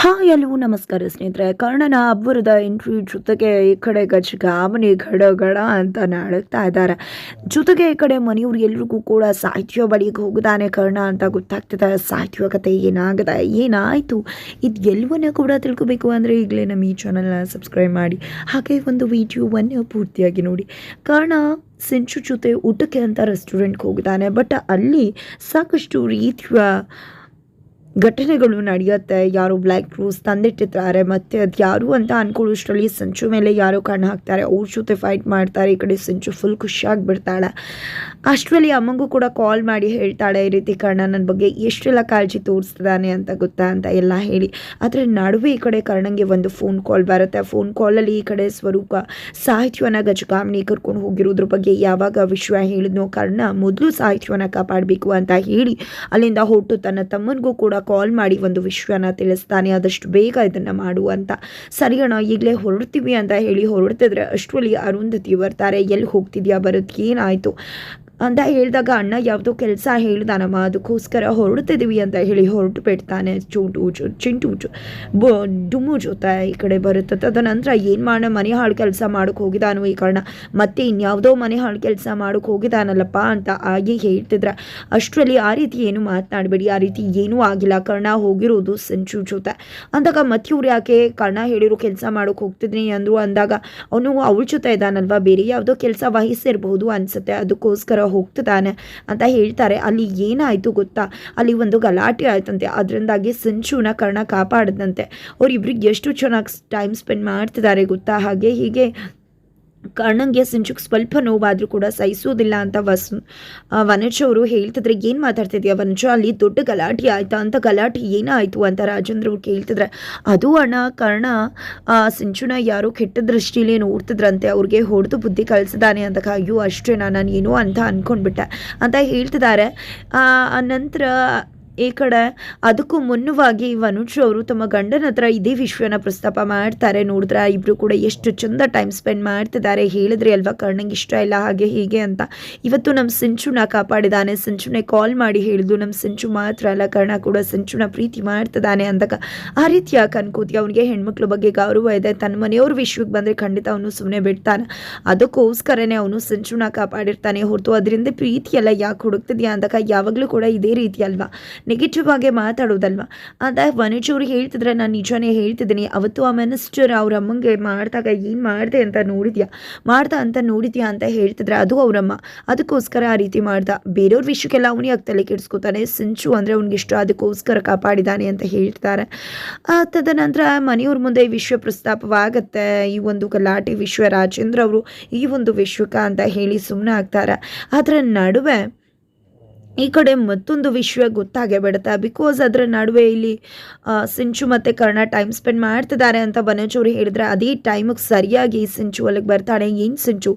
Hi ಎಲ್ಲವೂ ನಮಸ್ಕಾರ ಸ್ನೇಹಿತರೆ. ಕರ್ಣನ ಅಬ್ಬರದ ಇಂಟರ್ವ್ಯೂ ಜೊತೆಗೆ ಈ ಕಡೆ ಗಜಗಾಮನಿ ಗಡ ಗಡ ಅಂತ ನಡುಗ್ತಾ ಇದ್ದಾರೆ. ಜೊತೆಗೆ ಈ ಕಡೆ ಮನೆಯವ್ರು ಎಲ್ರಿಗೂ ಕೂಡ ಸಾಹಿತ್ಯ ಬಳಿಗೆ ಹೋಗುದಾನೆ ಕರ್ಣ ಅಂತ ಗೊತ್ತಾಗ್ತದೆ. ಸಾಹಿತ್ಯ ಕತೆ ಏನಾಗದ, ಏನಾಯಿತು, ಇದು ಎಲ್ಲವನ್ನ ಕೂಡ ತಿಳ್ಕೊಬೇಕು ಅಂದರೆ ಈಗಲೇ ನಮ್ಮ ಈ ಚಾನಲ್ನ ಸಬ್ಸ್ಕ್ರೈಬ್ ಮಾಡಿ. ಹಾಗೆ ಒಂದು ವಿಡಿಯೋವನ್ನು ಪೂರ್ತಿಯಾಗಿ ನೋಡಿ. ಕರ್ಣ ಸಿಂಚು ಜೊತೆ ಊಟಕ್ಕೆ ಅಂತ ರೆಸ್ಟೋರೆಂಟ್ಗೆ ಹೋಗಿದ್ದಾನೆ ಬಟ್ ಅಲ್ಲಿ ಸಾಕಷ್ಟು ರೀತಿಯ ಘಟನೆಗಳು ನಡೆಯುತ್ತೆ. ಯಾರೋ ಬ್ಲ್ಯಾಕ್ ರೂಸ್ ತಂದಿಟ್ಟಿದ್ದಾರೆ ಮತ್ತು ಅದು ಯಾರು ಅಂತ ಅನ್ಕೊಳ್ಳೋಷ್ಟರಲ್ಲಿ ಸಂಚು ಮೇಲೆ ಯಾರೋ ಕಣ್ಣು ಹಾಕ್ತಾರೆ. ಅವ್ರ ಜೊತೆ ಫೈಟ್ ಮಾಡ್ತಾರೆ. ಈ ಕಡೆ ಸಂಚು ಫುಲ್ ಖುಷಿಯಾಗಿ ಬಿಡ್ತಾಳೆ ಅಷ್ಟರಲ್ಲಿ ಅಮ್ಮಂಗೂ ಕೂಡ ಕಾಲ್ ಮಾಡಿ ಹೇಳ್ತಾಳೆ, ಈ ರೀತಿ ಕರ್ಣ ನನ್ನ ಬಗ್ಗೆ ಎಷ್ಟೆಲ್ಲ ಕಾಳಜಿ ತೋರಿಸ್ತಿದ್ದಾನೆ ಅಂತ ಗೊತ್ತಾ? ಅಂತ ಎಲ್ಲ ಹೇಳಿ. ಆದರೆ ನಡುವೆ ಈ ಕಡೆ ಕರ್ಣಂಗೆ ಒಂದು ಫೋನ್ ಕಾಲ್ ಬರುತ್ತೆ. ಫೋನ್ ಕಾಲಲ್ಲಿ ಈ ಕಡೆ ಸ್ವರೂಪ, ಸಾಹಿತ್ಯವನ್ನು ಗಜಗಾಮಿನಿ ಕರ್ಕೊಂಡು ಹೋಗಿರೋದ್ರ ಬಗ್ಗೆ ಯಾವಾಗ ವಿಶ್ವ ಹೇಳಿದ್ನೋ ಕರ್ಣ ಮೊದಲು ಸಾಹಿತ್ಯವನ್ನು ಕಾಪಾಡಬೇಕು ಅಂತ ಹೇಳಿ ಅಲ್ಲಿಂದ ಹೊಟ್ಟು ತನ್ನ ತಮ್ಮನಿಗೂ ಕೂಡ ಕಾಲ್ ಮಾಡಿ ಒಂದು ವಿಷಯನ ತಿಳಿಸ್ತಾನೆ, ಆದಷ್ಟು ಬೇಗ ಇದನ್ನು ಮಾಡು ಅಂತ. ಸರಿ ಅಣ್ಣ, ಈಗಲೇ ಹೊರಡ್ತೀವಿ ಅಂತ ಹೇಳಿ ಹೊರಡ್ತಿದ್ರೆ ಅಷ್ಟರಲ್ಲಿ ಅರುಂಧತಿ ಬರ್ತಾರೆ. ಎಲ್ಲಿ ಹೋಗ್ತಿದ್ಯಾ ಬರೋದು ಏನಾಯಿತು? ಅಂತ ಹೇಳಿದಾಗ ಅಣ್ಣ ಯಾವುದೋ ಕೆಲಸ ಹೇಳ್ದಾನಮ್ಮ ಅದಕ್ಕೋಸ್ಕರ ಹೊರಡ್ತಿದ್ದೀವಿ ಅಂತ ಹೇಳಿ ಹೊರಟು ಬಿಡ್ತಾನೆ ಚೂಟು, ಚು, ಚಿಂಟು, ಚು, ಬೊ ಡುಮು ಜೊತೆ ಈ ಕಡೆ ಬರುತ್ತೆ ತದನಂತರ ಏನು ಮಾಡೋಣ ಮನೆ ಹಾಳು ಕೆಲಸ ಮಾಡೋಕ್ಕೆ ಹೋಗಿದಾನು ಈ ಕಾರಣ. ಮತ್ತೆ ಇನ್ಯಾವುದೋ ಮನೆ ಹಾಳು ಕೆಲಸ ಮಾಡೋಕೆ ಹೋಗಿದಾನಲ್ಲಪ್ಪ ಅಂತ ಆಗಿ ಹೇಳ್ತಿದ್ರೆ. ಅಷ್ಟರಲ್ಲಿ ಆ ರೀತಿ ಏನು ಮಾತನಾಡಬೇಡಿ, ಆ ರೀತಿ ಏನೂ ಆಗಿಲ್ಲ. ಕರ್ಣ ಹೋಗಿರೋದು ಸಂಚು ಜೊತೆ. ಅಂದಾಗ ಮತ್ತೆ ಇವ್ರು ಯಾಕೆ ಕರ್ಣ ಹೇಳಿರೋ ಕೆಲಸ ಮಾಡೋಕೆ ಹೋಗ್ತಿದ್ರಿ ಅಂದರು. ಅಂದಾಗ ಅವನು ಅವಳ ಜೊತೆ ಇದ್ದಾನಲ್ವಾ ಬೇರೆ ಯಾವುದೋ ಕೆಲಸ ವಹಿಸಿರ್ಬೋದು ಅನಿಸುತ್ತೆ. ಅದಕ್ಕೋಸ್ಕರ ಹೋಗ್ತಿದ್ದಾನೆ ಅಂತ ಹೇಳ್ತಾರೆ. ಅಲ್ಲಿ ಏನಾಯಿತು ಗೊತ್ತಾ? ಅಲ್ಲಿ ಒಂದು ಗಲಾಟೆ ಆಯ್ತಂತೆ. ಅದರಿಂದಾಗಿ ಸಂಚುನ ಕರ್ಣ ಕಾಪಾಡದಂತೆ. ಅವರಿಬ್ರಿಗೆ ಎಷ್ಟು ಚೆನ್ನಾಗಿ ಟೈಮ್ ಸ್ಪೆಂಡ್ ಮಾಡ್ತಿದ್ದಾರೆ ಗೊತ್ತಾ? ಹಾಗೆ ಹೀಗೆ ಕರ್ಣಂಗೆ ಸಿಂಚುಕ್ ಸ್ವಲ್ಪ ನೋವಾದರೂ ಕೂಡ ಸಹಿಸೋದಿಲ್ಲ ಅಂತ ವಸ್ ವನಜ್ ಅವರು ಹೇಳ್ತಿದ್ರೆ. ಏನು ಮಾತಾಡ್ತಿದ್ಯಾ ವನಜ? ಅಲ್ಲಿ ದೊಡ್ಡ ಗಲಾಟೆ ಆಯ್ತಾ ಅಂತ ಗಲಾಟೆ ಏನಾಯಿತು ಅಂತ ರಾಜೇಂದ್ರ ಅವ್ರು ಕೇಳ್ತಿದ್ರೆ. ಅದು ಅಣ್ಣ, ಕರ್ಣ ಸಿಂಚುನ ಯಾರೋ ಕೆಟ್ಟ ದೃಷ್ಟಿಲಿ ನೋಡ್ತಿದ್ರಂತೆ. ಅವ್ರಿಗೆ ಹೊಡೆದು ಬುದ್ಧಿ ಕಲಿಸಿದಾನೆ ಅಂತ ಅಯ್ಯೋ, ಅಷ್ಟೇನಾ? ನಾನು ಏನೋ ಅಂತ ಅಂದ್ಕೊಂಡ್ಬಿಟ್ಟೆ ಅಂತ ಹೇಳ್ತಿದ್ದಾರೆ. ಆ ನಂತರ ಈ ಕಡೆ ಅದಕ್ಕೂ ಮುನ್ನವಾಗಿ ವನುಜ್ ಅವರು ತಮ್ಮ ಗಂಡನ ಹತ್ರ ಇದೇ ವಿಷಯನ ಪ್ರಸ್ತಾಪ ಮಾಡ್ತಾರೆ. ನೋಡಿದ್ರೆ ಇಬ್ಬರು ಕೂಡ ಎಷ್ಟು ಚಂದ ಟೈಮ್ ಸ್ಪೆಂಡ್ ಮಾಡ್ತಿದ್ದಾರೆ. ಹೇಳಿದ್ರಿ ಅಲ್ವಾ ಕರ್ಣಂಗೆ ಇಷ್ಟ ಇಲ್ಲ, ಹಾಗೆ ಹೀಗೆ ಅಂತ. ಇವತ್ತು ನಮ್ಮ ಸಿಂಚುನ ಕಾಪಾಡಿದಾನೆ. ಸಿಂಚುನೆ ಕಾಲ್ ಮಾಡಿ ಹೇಳಿದ್ದು ನಮ್ಮ ಸಿಂಚು ಮಾತ್ರ ಅಲ್ಲ, ಕರ್ಣ ಕೂಡ ಸಿಂಚುನ ಪ್ರೀತಿ ಮಾಡ್ತಿದ್ದಾನೆ ಅಂದಾಗ ಆ ರೀತಿಯ ಕನ್ಕೂತಿ ಅವನಿಗೆ ಹೆಣ್ಮಕ್ಳ ಬಗ್ಗೆ ಗೌರವ ಇದೆ. ತನ್ನ ಮನೆಯವ್ರ ವಿಶ್ವಕ್ಕೆ ಬಂದರೆ ಖಂಡಿತ ಅವನು ಸುಮ್ಮನೆ ಬಿಡ್ತಾನೆ. ಅದಕ್ಕೋಸ್ಕರನೇ ಅವನು ಸಿಂಚುನ ಕಾಪಾಡಿರ್ತಾನೆ ಹೊರತು. ಅದರಿಂದ ಪ್ರೀತಿಯೆಲ್ಲ ಯಾಕೆ ಹುಡುಕ್ತಿದ್ಯಾ ಅಂದಾಗ ಯಾವಾಗಲೂ ಕೂಡ ಇದೇ ರೀತಿ ಅಲ್ವಾ? ನೆಗೆಟಿವ್ ಆಗಿ ಮಾತಾಡೋದಲ್ವಾ? ಅಂತ ವನಿಜ್ ಅವ್ರು ಹೇಳ್ತಿದ್ರೆ ನಾನು ನಿಜನೇ ಹೇಳ್ತಿದ್ದೀನಿ. ಅವತ್ತು ಆ ಮಿನಿಸ್ಟರ್ ಅವ್ರ ಅಮ್ಮಂಗೆ ಮಾಡಿದಾಗ ಏನು ಮಾಡಿದೆ ಅಂತ ನೋಡಿದ್ಯಾ? ಮಾಡ್ದ ಅಂತ ನೋಡಿದ್ಯಾ ಅಂತ ಹೇಳ್ತಿದ್ರೆ ಅದು ಅವರಮ್ಮ ಅದಕ್ಕೋಸ್ಕರ ಆ ರೀತಿ ಮಾಡ್ದ. ಬೇರೆಯವ್ರ ವಿಷಯಕ್ಕೆಲ್ಲ ಅವನೇ ತಲೆ ಕೆಡಿಸ್ಕೊತಾನೆ? ಸಿಂಚು ಅಂದರೆ ಅವ್ನಿಗೆ ಇಷ್ಟ. ಅದಕ್ಕೋಸ್ಕರ ಕಾಪಾಡಿದ್ದಾನೆ ಅಂತ ಹೇಳ್ತಾರೆ. ಆ, ತದನಂತರ ಮನೆಯವ್ರ ಮುಂದೆ ಈ ವಿಷಯ ಪ್ರಸ್ತಾಪವಾಗತ್ತೆ. ಈ ಒಂದು ಗಲಾಟೆ ವಿಶ್ವ ರಾಜೇಂದ್ರ ಅವರು ಈ ಒಂದು ವಿಶ್ವಕ ಅಂತ ಹೇಳಿ ಸುಮ್ಮನೆ ಆಗ್ತಾರೆ. ಅದರ ನಡುವೆ ಈ ಕಡೆ ಮತ್ತೊಂದು ವಿಷಯ ಗೊತ್ತಾಗೇ ಬಿಡುತ್ತೆ ಬಿಕಾಸ್ ಅದರ ನಡುವೆ ಇಲ್ಲಿ ಸಿಂಚು ಮತ್ತು ಕರ್ಣ ಟೈಮ್ ಸ್ಪೆಂಡ್ ಮಾಡ್ತಿದ್ದಾರೆ ಅಂತ ಬನಚೂರು ಹೇಳಿದ್ರೆ, ಅದೇ ಟೈಮಿಗೆ ಸರಿಯಾಗಿ ಸಿಂಚು ಅಲ್ಲಿಗೆ ಬರ್ತಾಳೆ ಏನು ಸಿಂಚು?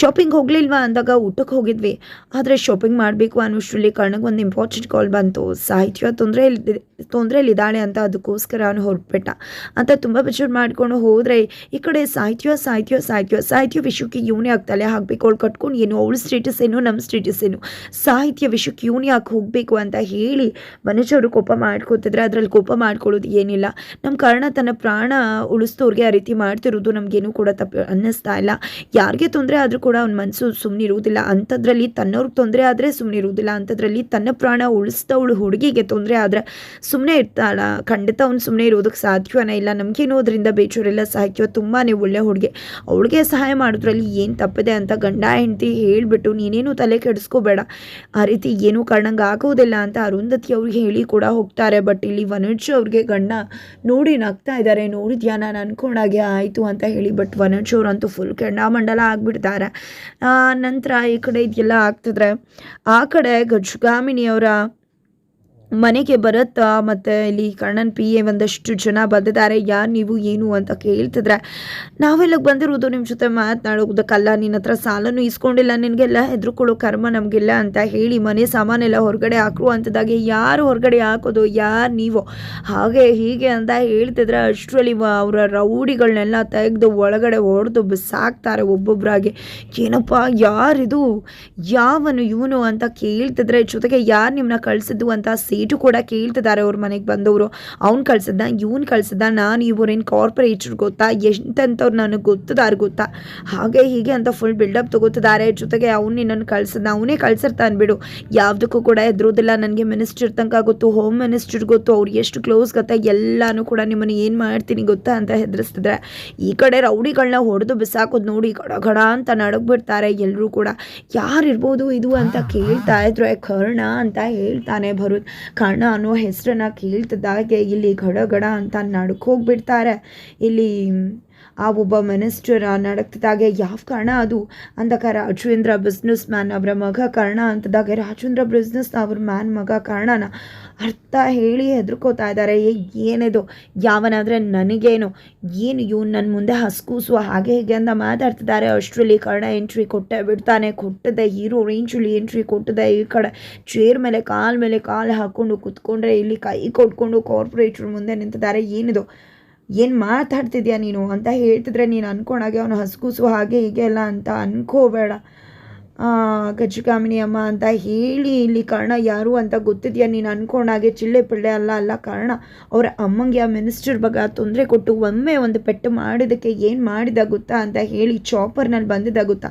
ಶಾಪಿಂಗ್ ಹೋಗಲಿಲ್ವಾ ಅಂದಾಗ ಊಟಕ್ಕೆ ಹೋಗಿದ್ವಿ. ಆದರೆ ಶಾಪಿಂಗ್ ಮಾಡಬೇಕು ಅನ್ನೋಷ್ಟರಲ್ಲಿ ಕರ್ಣಗೆ ಒಂದು ಇಂಪಾರ್ಟೆಂಟ್ ಕಾಲ್ ಬಂತು. ಸಾಹಿತ್ಯ ತೊಂದರೆ ತೊಂದರೆಯಲ್ಲಿದ್ದಾಳೆ ಅಂತ ಅದಕ್ಕೋಸ್ಕರ ಅವನು ಹೊರಟ್ಬಿಟ್ಟ. ಅಂತ ತುಂಬ ಬೇಜಾರು ಮಾಡ್ಕೊಂಡು ಹೋದರೆ ಈ ಕಡೆ ಸಾಹಿತ್ಯ ಸಾಹಿತ್ಯ ಸಾಹಿತ್ಯ ಸಾಹಿತ್ಯ ವಿಷಯಕ್ಕೆ ಇವನೇ ಆಗ್ತಾಳೆ. ಹಾಕಬೇಕು, ಅವಳು ಕಟ್ಕೊಂಡು ಏನು, ಅವಳ ಸ್ಟೇಟಸ್ ಏನು ನಮ್ಮ ಸ್ಟೇಟಸ್ ಏನು? ಸಾಹಿತ್ಯ ವಿಷಯಕ್ಕೆ ಇವನೇ ಯಾಕೆ ಹೋಗಬೇಕು ಅಂತ ಹೇಳಿ ಮನುಷ್ಯರು ಕೋಪ ಮಾಡ್ಕೋತಿದ್ರೆ ಅದರಲ್ಲಿ ಕೋಪ ಮಾಡ್ಕೊಳ್ಳೋದು ಏನಿಲ್ಲ. ನಮ್ಮ ಕರ್ಣ ತನ್ನ ಪ್ರಾಣ ಉಳಿಸ್ತೋರಿಗೆ ಆ ರೀತಿ ಮಾಡ್ತಿರೋದು ನಮಗೇನು ಕೂಡ ತಪ್ಪು ಅನ್ನಿಸ್ತಾ ಇಲ್ಲ. ಯಾರಿಗೆ ತೊಂದರೆ ಆದರೂ ಕೂಡ ಅವ್ನ ಮನಸ್ಸು ಸುಮ್ಮನೆ ಇರುವುದಿಲ್ಲ ಅಂಥದ್ರಲ್ಲಿ ತನ್ನವ್ರಿಗೆ ತೊಂದರೆ ಆದರೆ ಸುಮ್ಮನೆ ಇರುವುದಿಲ್ಲ ಅಂಥದ್ರಲ್ಲಿ ತನ್ನ ಪ್ರಾಣ ಉಳಿಸ್ತವಳು ಹುಡುಗಿಗೆ ತೊಂದರೆ ಆದರೆ ಸುಮ್ಮನೆ ಇರ್ತಾಳ. ಖಂಡಿತ ಅವ್ನು ಸುಮ್ಮನೆ ಇರೋದಕ್ಕೆ ಸಾಧ್ಯವೇ ಇಲ್ಲ. ನಮಗೇನು ಅದರಿಂದ ಬೇಜಾರಿಲ್ಲ ಸಾಹಿತ್ಯ ತುಂಬಾ ಒಳ್ಳೆ ಹುಡುಗಿ. ಅವಳಿಗೆ ಸಹಾಯ ಮಾಡೋದ್ರಲ್ಲಿ ಏನು ತಪ್ಪಿದೆ ಅಂತ ಗಂಡ ಹೆಂಡತಿ ಹೇಳಿಬಿಟ್ಟು ನೀನೇನು ತಲೆ ಕೆಡಿಸ್ಕೋಬೇಡ. ಆ ರೀತಿ ಏನೂ ಕಾರಣಂಗೆ ಆಗೋದಿಲ್ಲ ಅಂತ ಅರುಂಧತಿ ಅವ್ರಿಗೆ ಹೇಳಿ ಕೂಡ ಹೋಗ್ತಾರೆ. ಬಟ್ ಇಲ್ಲಿ ವನಜ್ ಅವ್ರಿಗೆ ಗಂಡ ನೋಡಿ ನಗ್ತಾ ಇದ್ದಾರೆ ನೋಡಿದ್ಯಾ? ನಾನು ಅನ್ಕೊಂಡಾಗೆ ಆಯಿತು ಅಂತ ಹೇಳಿ. ಬಟ್ ವನಜ್ ಅವ್ರಂತೂ ಫುಲ್ ಕೆಂಡಾಮಂಡಲ ಆಗಿಬಿಡ್ತಾರೆ. ನಂತರ ಈ ಕಡೆ ಇದೆಲ್ಲ ಆಗ್ತಿದ್ರೆ ಆ ಕಡೆ ಗಜಗಾಮಿನಿಯವರ ಮನೆಗೆ ಬರುತ್ತಾ? ಮತ್ತು ಇಲ್ಲಿ ಕಣ್ಣನ್ ಪಿ ಎ ಒಂದಷ್ಟು ಜನ ಬಂದಿದ್ದಾರೆ. ಯಾರು ನೀವು? ಏನು ಅಂತ ಕೇಳ್ತಿದ್ರೆ, ನಾವೆಲ್ಲ ಬಂದಿರೋದು ನಿಮ್ಮ ಜೊತೆ ಮಾತನಾಡೋದಕ್ಕಲ್ಲ. ನಿನ್ನ ಹತ್ರ ಸಾಲನೂ ಇಸ್ಕೊಂಡಿಲ್ಲ. ನಿನಗೆಲ್ಲ ಹೆದರ್ಕೊಳ್ಳೋ ಕರ್ಮ ನಮಗಿಲ್ಲ ಅಂತ ಹೇಳಿ ಮನೆ ಸಾಮಾನೆಲ್ಲ ಹೊರಗಡೆ ಹಾಕ್ರು ಅಂತದಾಗೆ ಯಾರು ಹೊರಗಡೆ ಹಾಕೋದು? ಯಾರು ನೀವು? ಹಾಗೆ ಹೀಗೆ ಅಂತ ಹೇಳ್ತಿದ್ರೆ ಅಷ್ಟರಲ್ಲಿ ಅವರ ರೌಡಿಗಳನ್ನೆಲ್ಲ ತೆಗೆದು ಒಳಗಡೆ ಹೊಡೆದು ಬಿಸಾಕ್ತಾರೆ ಒಬ್ಬೊಬ್ಬರಾಗಿ ಏನಪ್ಪ? ಯಾರಿದು? ಯಾವನು ಇವನು ಅಂತ ಕೇಳ್ತಿದ್ರೆ ಜೊತೆಗೆ ಯಾರು ನಿಮ್ಮನ್ನ ಕಳಿಸಿದ್ದು ಅಂತ ಸಿ ಡೇಟು ಕೂಡ ಕೇಳ್ತಿದ್ದಾರೆ ಅವ್ರ ಮನೆಗೆ ಬಂದವರು. ಅವ್ನು ಕಳ್ಸಿದ್ದ ಇವ್ನು ಕಳ್ಸಿದ್ದ ನಾನು ಇವ್ರೇನು ಕಾರ್ಪೊರೇಟ್ರ್ ಗೊತ್ತಾ? ಎಂತೆಂಥವ್ರು ನನಗೆ ಗೊತ್ತಿದ್ದಾರೆ ಗೊತ್ತಾ? ಹಾಗೆ ಹೀಗೆ ಅಂತ ಫುಲ್ ಬಿಲ್ಡಪ್ ತಗೋತಿದ್ದಾರೆ. ಜೊತೆಗೆ ಅವ್ನು ನಿನ್ನನ್ನು ಕಳ್ಸಿದ್ದ ಅವನೇ ಕಳ್ಸಿರ್ತಾನೆ ಬಿಡು. ಯಾವುದಕ್ಕೂ ಕೂಡ ಎದುರೋದಿಲ್ಲ ನನಗೆ ಮಿನಿಸ್ಟರ್ ತನಕ ಗೊತ್ತು ಹೋಮ್ ಮಿನಿಸ್ಟರ್ ಗೊತ್ತು ಅವ್ರು ಎಷ್ಟು ಕ್ಲೋಸ್ ಗೊತ್ತಾ ಎಲ್ಲನೂ ಕೂಡ ನಿಮ್ಮನ್ನು ಏನು ಮಾಡ್ತೀನಿ ಗೊತ್ತಾ ಅಂತ ಹೆದರಿಸ್ತಿದ್ರೆ. ಈ ಕಡೆ ರೌಡಿಗಳನ್ನ ಹೊಡೆದು ಬಿಸಾಕೋದು ನೋಡಿ ಗಡ ಗಡ ಅಂತ ನಡಗ್ಬಿಡ್ತಾರೆ ಎಲ್ಲರೂ ಕೂಡ. ಯಾರಿರ್ಬೋದು ಇದು ಅಂತ ಕೇಳ್ತಾ ಇದ್ರು "ಏ, ಕರ್ಣ ಅಂತ ಹೇಳ್ತಾನೆ ಭರತ್ ಕರ್ಣ ಅನ್ನೋ ಹೆಸರನ್ನ ಕೇಳ್ತಿದ್ದಾಗೆ ಇಲ್ಲಿ ಗಡ ಗಡ ಅಂತ ನಡ್ಕೋಗ್ಬಿಡ್ತಾರೆ. ಇಲ್ಲಿ ಆ ಒಬ್ಬ ಮಿನಿಸ್ಟರ್ ನಡಕ್ತಿದ್ದಾಗೆ ಯಾವ ಕಾರಣ ಅದು? ಅಂದಾಗ ರಾಜೇಂದ್ರ ಬಿಸ್ನೆಸ್ ಮ್ಯಾನ್ ಅವರ ಮಗ ಕಾರಣ ಅಂತದಾಗ ರಾಜೇಂದ್ರ ಬಿಸ್ನೆಸ್ ಅವ್ರ ಮ್ಯಾನ್ ಮಗ ಕಾರಣನ ಅರ್ಥ ಹೇಳಿ ಹೆದರ್ಕೋತಾ ಇದ್ದಾರೆ. ಏ, ಏನಿದು? ಯಾವನಾದರೆ ನನಗೇನು? ಏನು ಇವ್ನು ನನ್ನ ಮುಂದೆ ಹಸ್ಕೂಸು ಹಾಗೆ ಹೀಗೆ ಅಂತ ಮಾತಾಡ್ತಿದ್ದಾರೆ. ಅಷ್ಟರಲ್ಲಿ ಕರ್ಣ ಎಂಟ್ರಿ ಕೊಟ್ಟೆ ಬಿಡ್ತಾನೆ. ಕೊಟ್ಟದೆ ಹೀರೋ ರೇಂಜಲ್ಲಿ ಎಂಟ್ರಿ ಕೊಟ್ಟದೆ ಈ ಕಡೆ. ಚೇರ್ ಮೇಲೆ ಕಾಲ್ ಮೇಲೆ ಕಾಲು ಹಾಕ್ಕೊಂಡು ಕುತ್ಕೊಂಡ್ರೆ ಇಲ್ಲಿ ಕೈ ಕೊಟ್ಕೊಂಡು ಕಾರ್ಪೊರೇಟ್ರ್ ಮುಂದೆ ನಿಂತಿದ್ದಾರೆ. ಏನಿದು? ಏನು ಮಾತಾಡ್ತಿದ್ಯಾ ನೀನು ಅಂತ ಹೇಳ್ತಿದ್ರೆ ನೀನು ಅನ್ಕೊಂಡಾಗೆ ಅವನು ಹಸ್ಕೂಸು ಹಾಗೆ ಹೀಗೆ ಅಲ್ಲ ಅಂತ ಅನ್ಕೋಬೇಡ. ಗಜಗಾಮಿನಿ ಅಮ್ಮ ಅಂತ ಹೇಳಿ ಇಲ್ಲಿ ಕಾರಣ ಯಾರು ಅಂತ ಗೊತ್ತಿದೆಯಾ? ನೀನು ಅನ್ಕೊಂಡಾಗೆ ಚಿಳ್ಳೆ ಪಿಳ್ಳೆ ಅಲ್ಲ ಅಲ್ಲ ಕಾರಣ. ಅವರ ಅಮ್ಮಂಗೆ ಆ ಮಿನಿಸ್ಟರ್ ಬಗ್ಗೆ ತೊಂದರೆ ಕೊಟ್ಟು ಒಮ್ಮೆ ಒಂದು ಪೆಟ್ಟು ಮಾಡಿದ್ದಕ್ಕೆ ಏನು ಮಾಡಿದ ಗೊತ್ತಾ ಅಂತ ಹೇಳಿ ಚಾಪರ್ನಲ್ಲಿ ಬಂದಿದ್ದ ಗೊತ್ತಾ?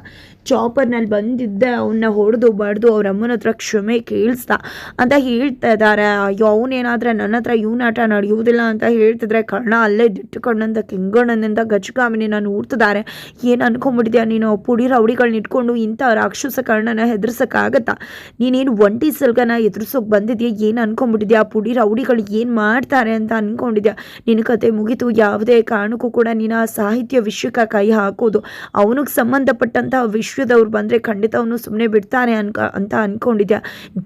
ಚಾಪರ್ನಲ್ಲಿ ಬಂದಿದ್ದ ಅವನ್ನ ಹೊಡೆದು ಬಡ್ದು ಅವ್ರ ಅಮ್ಮನ ಹತ್ರ ಕ್ಷಮೆ ಕೇಳಿಸ್ತಾ ಅಂತ ಹೇಳ್ತಾ ಇದ್ದಾರೆ ಅಯ್ಯೋ, ಅವನೇನಾದ್ರೆ ನನ್ನ ಹತ್ರ ಇವನ ಆಟ ನಡೆಯುವುದಿಲ್ಲ ಅಂತ ಹೇಳ್ತಿದ್ರೆ ಕರ್ಣ ಅಲ್ಲೇ ದಿಟ್ಟುಕೊಂಡಂತ ಕೆಂಗಣ್ಣನಿಂದ ಗಜಗಾಮಿನಿ ನಾನು ಊರ್ತಿದ್ದಾರೆ ಏನು ಅನ್ಕೊಂಡ್ಬಿಟ್ಟಿದ್ಯಾ ನೀನು? ಪುಡಿ ರೌಡಿಗಳನ್ನ ಇಟ್ಕೊಂಡು ಇಂಥ ರಾಕ್ಷಸ ಕರ್ಣನ ಹೆದರ್ಸೋಕ್ಕಾಗತ್ತಾ? ನೀನೇನು ಒಂಟಿ ಸಲ್ಗನ ಎದುರಿಸೋಕೆ ಬಂದಿದ್ಯಾ? ಏನು ಅನ್ಕೊಂಬಿಟ್ಟಿದ್ಯಾ ಪುಡಿ ರೌಡಿಗಳು ಏನು ಮಾಡ್ತಾರೆ ಅಂತ ಅನ್ಕೊಂಡಿದ್ಯಾ? ನಿನ್ನ ಕತೆ ಮುಗಿತು. ಯಾವುದೇ ಕಾರಣಕ್ಕೂ ಕೂಡ ನೀನು ಆ ಸಾಹಿತ್ಯ ವಿಶ್ವಕ್ಕೆ ಕೈ ಹಾಕೋದು. ಅವನಿಗೆ ಸಂಬಂಧಪಟ್ಟಂತಹ ವಿಶ್ವದವ್ರು ಬಂದರೆ ಖಂಡಿತ ಅವನು ಸುಮ್ಮನೆ ಬಿಡ್ತಾನೆ ಅನ್ಕ, ಅಂತ ಅಂದ್ಕೊಂಡಿದ್ಯಾ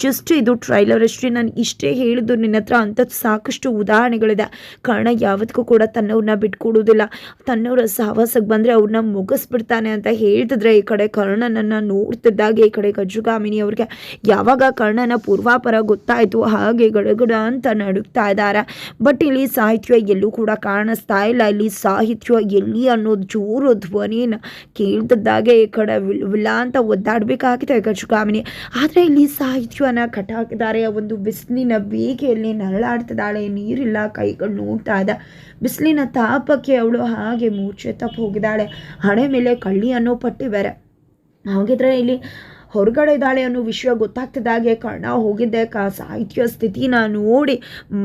ಜಸ್ಟ್ ಇದು ಟ್ರೈಲರ್ ಅಷ್ಟೇ. ನಾನು ಇಷ್ಟೇ ಹೇಳಿದ್ದು ನಿನ್ನ ಹತ್ರ ಅಂಥದ್ದು ಸಾಕಷ್ಟು ಉದಾಹರಣೆಗಳಿದೆ. ಕಾರಣ ಯಾವತ್ತಿಗೂ ಕೂಡ ತನ್ನವ್ರನ್ನ ಬಿಟ್ಕೊಡೋದಿಲ್ಲ ತನ್ನವರ ಸಹವಾಸಕ್ಕೆ ಬಂದರೆ ಅವ್ರನ್ನ ಮುಗಿಸ್ಬಿಡ್ತಾನೆ ಅಂತ ಹೇಳ್ತಿದ್ರೆ ಈ ಕಡೆ ಕರ್ಣನನ್ನು ನೋಡ್ತಿದ್ದಾಗೆ ಈ ಕಡೆ ಗಜ್ಜುಗಾಮಿನಿ ಅವ್ರಿಗೆ. ಯಾವಾಗ ಕರ್ಣನ ಪೂರ್ವಾಪರ ಗೊತ್ತಾಯಿತು, ಹಾಗೆ ಗಡಗಡ ಅಂತ ನಡುಗ್ತಾ ಇದ್ದಾರೆ. ಬಟ್ ಇಲ್ಲಿ ಸಾಹಿತ್ಯ ಎಲ್ಲೂ ಕೂಡ ಕಾಣಿಸ್ತಾ ಇಲ್ಲ. ಇಲ್ಲಿ ಸಾಹಿತ್ಯ ಎಲ್ಲಿ ಅನ್ನೋ ಜೋರು ಧ್ವನಿನ ಕೇಳ್ತಿದ್ದಾಗೆ ಈ ಕಡೆ ವಿಲ್ ವಿಲ ಅಂತ ಒದ್ದಾಡಬೇಕಾಗಿದೆ ಗಜ್ಜುಗಾಮಿನಿ ಆದರೆ ಇಲ್ಲಿ ಸಾಹಿತ್ಯನ ಕಟ್ಟಾಕಿದ್ದಾರೆ ಒಂದು ಬಿಸಿಲಿನ ಬೇಗೆಯಲ್ಲಿ ನರಳಾಡ್ತಿದ್ದಾಳೆ. ನೀರಿಲ್ಲ, ಕೈಗಳು ನೋಡ್ತಾ ಇದ್ದ ಬಿಸಿಲಿನ ತಾಪಕ್ಕೆ ಅವಳು ಹಾಗೆ ಮೂರ್ಛೆ ತಪ್ಪು ಹೋಗಿದ್ದಾಳೆ. ಹಣೆ ಮೇಲೆ ಕಳ್ಳಿ ಅನ್ನೋ ಪಟ್ಟಿ ಬೇರೆ. ಹಾಗಿದ್ರೆ ಇಲ್ಲಿ ಹೊರಗಡೆ ಇದ್ದಾಳೆ ಅನ್ನೋ ವಿಷಯ ಗೊತ್ತಾಗ್ತಿದ್ದಾಗೆ ಕರ್ಣ ಹೋಗಿದ್ದೆ. ಕ ಸಾಹಿತ್ಯ ಸ್ಥಿತಿನ ನೋಡಿ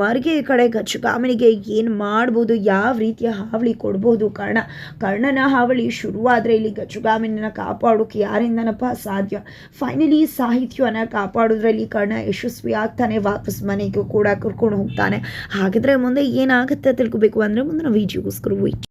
ಮರ್ಗೆ ಈ ಕಡೆ ಗಚ್ಚುಗಾಮನಿಗೆ ಏನು ಮಾಡ್ಬೋದು, ಯಾವ ರೀತಿಯ ಹಾವಳಿ ಕೊಡ್ಬೋದು ಕರ್ಣ? ಕರ್ಣನ ಹಾವಳಿ ಶುರುವಾದರೆ ಇಲ್ಲಿ ಗಚ್ಚುಗಾಮಿನ ಕಾಪಾಡೋಕೆ ಯಾರಿಂದನಪ್ಪ ಸಾಧ್ಯ? ಫೈನಲಿ ಸಾಹಿತ್ಯನ ಕಾಪಾಡೋದ್ರಲ್ಲಿ ಕರ್ಣ ಯಶಸ್ವಿ ಆಗ್ತಾನೆ, ವಾಪಸ್ ಮನೆಗೂ ಕೂಡ ಕರ್ಕೊಂಡು ಹೋಗ್ತಾನೆ. ಹಾಗಿದ್ರೆ ಮುಂದೆ ಏನಾಗುತ್ತೆ ತಿಳ್ಕೊಬೇಕು ಅಂದರೆ ಮುಂದಿನ ವೀಡಿಯೋಗೋಸ್ಕರ ವೆಯ್ಟ್